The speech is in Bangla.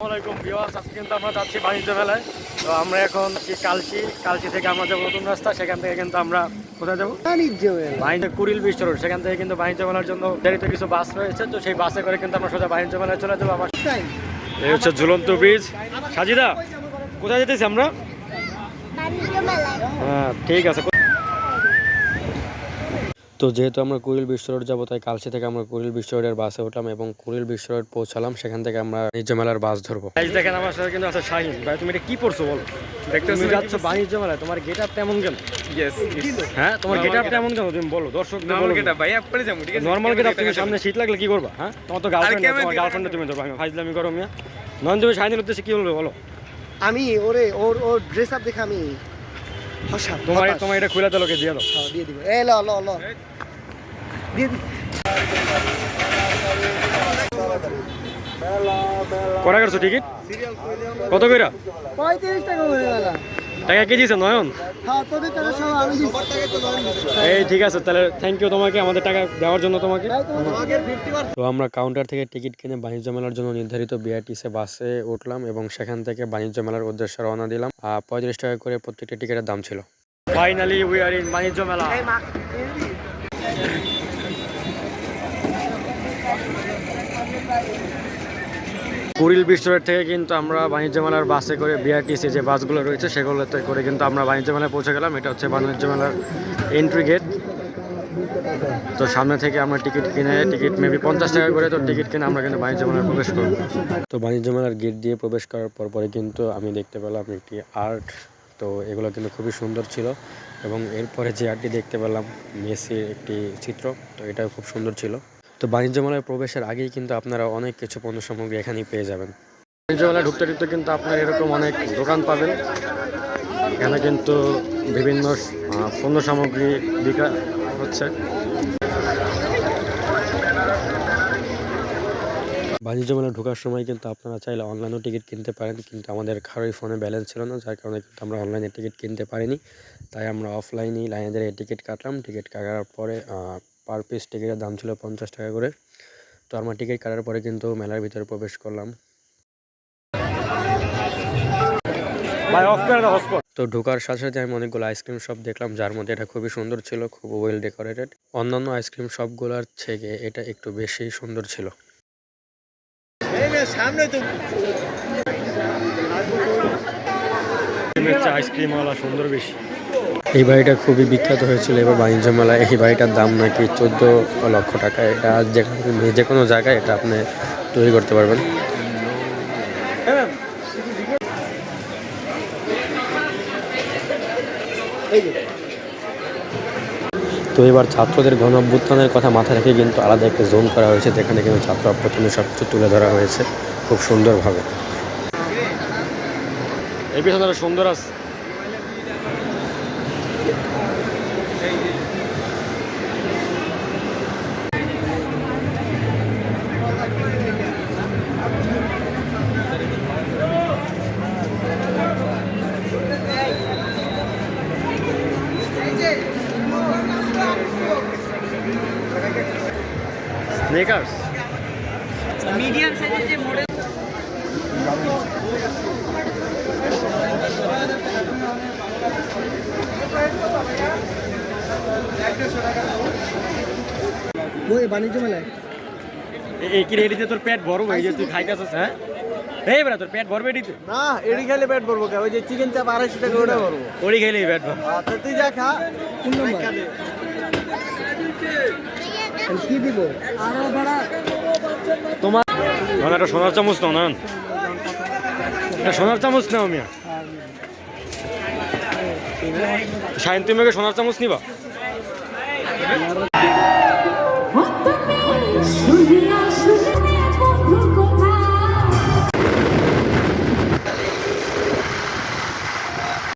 আসসালামাইকুম ভিউয়ার্স আজকে কিন্তু আমরা যাচ্ছি বাণিজ্য মেলায়। তো আমরা এখন আছি কালসি কালসি থেকে আমরা যাব নতুন রাস্তা সেখান থেকে কিন্তু আমরা কোথায় যাব? বাণিজ্য মেলা। বাণিজ্য কুড়িল বিশ্ব রোড সেখান থেকে কিন্তু বাণিজ্য মেলার জন্য দেরিতে কিছু বাস রয়েছে তো সেই বাসে করে কিন্তু আমরা সোজা বাণিজ্য মেলায় চলে যাব আমার এই হচ্ছে ঝুলন্ত ব্রিজ সাজিদা কোথায় যেতেছি আমরা? হ্যাঁ ঠিক আছে। তো যেহেতু আমরা কুড়িল বিশ্ব রোড যাব তাই কালসি থেকে আমরা কুড়িল বিশ্ব রোডের বাসে উঠলাম এবং কুড়িল বিশ্ব রোড পৌঁছালাম। সেখান থেকে আমরা বাণিজ্য মেলার বাস ধরবো। দেখেন আমার সাথে কিন্তু আছে শাহিন। ভাই তুমি এটা কি পড়ছো বলো? দেখতে তুমি যাচ্ছ বাণিজ্য মেলায় তোমার গেট আপ তেমন কেন হ্যাঁ তোমার গেট আপ তেমন কেন তুমি বলো দর্শক নর্মাল গেটা ভাই আপ যাব ঠিক আছে? নর্মাল গেট আপ তুমি সামনে শীত লাগলে কি করবা হ্যাঁ? তোমার তো গার্লফ্রেন্ড তোমার দিয়ে তুমি ধরবা আমি ফাইজলামি করো মিয়া। শাহিনের উদ্দেশ্যে কি বলবে বলো? আমি ওরে ওর ওর ড্রেস আপ দেখে আমি হসা তোমার তোমার এটা খুলে দিলো কে দিয়ে দাও। হ্যাঁ, দিয়ে দিব। এ ল ল ল। দিয়ে দি কটা করছ টিকিট? কত কইরা? পঁয়ত্রিশ টাকা টাকা কে দিয়েছে নয়ন? হ্যাঁ এই ঠিক আছে তাহলে থ্যাংক ইউ তোমাকে আমাদের টাকা দেওয়ার জন্য তোমাকে। তো আমরা কাউন্টার থেকে টিকিট কিনে বাণিজ্য মেলার জন্য নির্ধারিত বিআরটিসি বাসে উঠলাম এবং সেখান থেকে বাণিজ্য মেলার উদ্দেশ্যে রওনা দিলাম। আর পঁয়ত্রিশ টাকা করে প্রত্যেকটা টিকিটের দাম ছিল। ফাইনালি উই আর ইন বাণিজ্য মেলা। কুড়িল বিশ্বরের থেকে কিন্তু আমরা বাণিজ্য মেলার বাসে করে বিআরটিসি যে বাসগুলো রয়েছে, সেগুলোতে করে কিন্তু আমরা বাণিজ্য মেলায় পৌঁছে গেলাম। এটা হচ্ছে বাণিজ্য মেলার এন্ট্রি গেট তো সামনে থেকে আমরা টিকিট কিনে, টিকিট মেবি পঞ্চাশ টাকা করে, তো টিকিট কিনে আমরা কিন্তু বাণিজ্য মেলায় প্রবেশ করব। তো বাণিজ্য মেলার গেট দিয়ে প্রবেশ করার পর পরে কিন্তু আমি দেখতে পেলাম একটি আর্ট তো এগুলো কিন্তু খুবই সুন্দর ছিল এবং এরপরে যে আর্টটি দেখতে পেলাম, মেসির একটি চিত্র। তো এটাও খুব সুন্দর ছিল। তো বাণিজ্য মেলায় প্রবেশের আগেই কিন্তু আপনারা অনেক কিছু পণ্য সামগ্রী এখানেই পেয়ে যাবেন। বাণিজ্য মেলায় ঢুকতে ঢুকতে কিন্তু আপনারা এরকম অনেক দোকান পাবেন। এখানে কিন্তু বিভিন্ন পণ্য সামগ্রী বিকা হচ্ছে। বাণিজ্য মেলা ঢোকার সময় কিন্তু আপনারা চাইলে অনলাইনেও টিকিট কিনতে পারেন কিন্তু আমাদের কারোই ফোনে ব্যালেন্স ছিল না যার কারণে কিন্তু আমরা অনলাইনে টিকিট কিনতে পারিনি। তাই আমরা অফলাইনেই লাইনে দাঁড়িয়ে টিকিট কাটলাম। টিকিট কাটার পরে পার পিস টিকিটের দাম ছিল পঞ্চাশ টাকা করে। তো আমরা টিকিট কাটার পরে কিন্তু মেলার ভিতরে প্রবেশ করলাম। তো ঢোকার সাথে সাথে আমি অনেকগুলো আইসক্রিম শপ দেখলাম যার মধ্যে এটা খুবই সুন্দর ছিল খুব ওয়েল ডেকোরেটেড অন্যান্য আইসক্রিম শপগুলোর থেকে এটা একটু বেশি সুন্দর ছিল। সামনে তো আইসক্রিমওয়ালা সুন্দর বেশি। এই বাড়িটা খুবই বিখ্যাত হয়েছিল। এবার বাণিজ্য মেলায় এই বাড়িটার দাম নাকি চোদ্দ লক্ষ টাকা। এটা যে- যে কোনো জায়গায় এটা আপনি তৈরি করতে পারবেন। তো এবার ছাত্রদের গণ অভ্যুত্থানের কথা মাথায় রেখে কিন্তু আলাদা একটা জোন করা হয়েছে, যেখানে কিন্তু ছাত্র অভ্যুত্থানের সব কিছু তুলে ধরা হয়েছে খুব সুন্দরভাবে। এই পিছনে সুন্দর আছে। স্নেকার্স মিডিয়াম সাইজের যে মডেল ওই বাণিজ্য মেলায়। এই কি রেডিতে তোর পেট বড় হয়ে যে তুই খাইতেছিস হ্যাঁ? এই বেড়া তোর পেট ভরবে এডিতে না এডি খেলে পেট ভরবো কে? ওই যে চিকেন চাপ আড়াইশো টাকা ওটা ভরবো। ওরি খেলে পেট ভর আচ্ছা তুই যা খা। কি দিব? আরও ভাড়া তোমার মানে একটা সোনার চামচ নাও না একটা সোনার চামচ নাও মিয়া। শাইন তুমি আগে সোনার চামচ নিবা।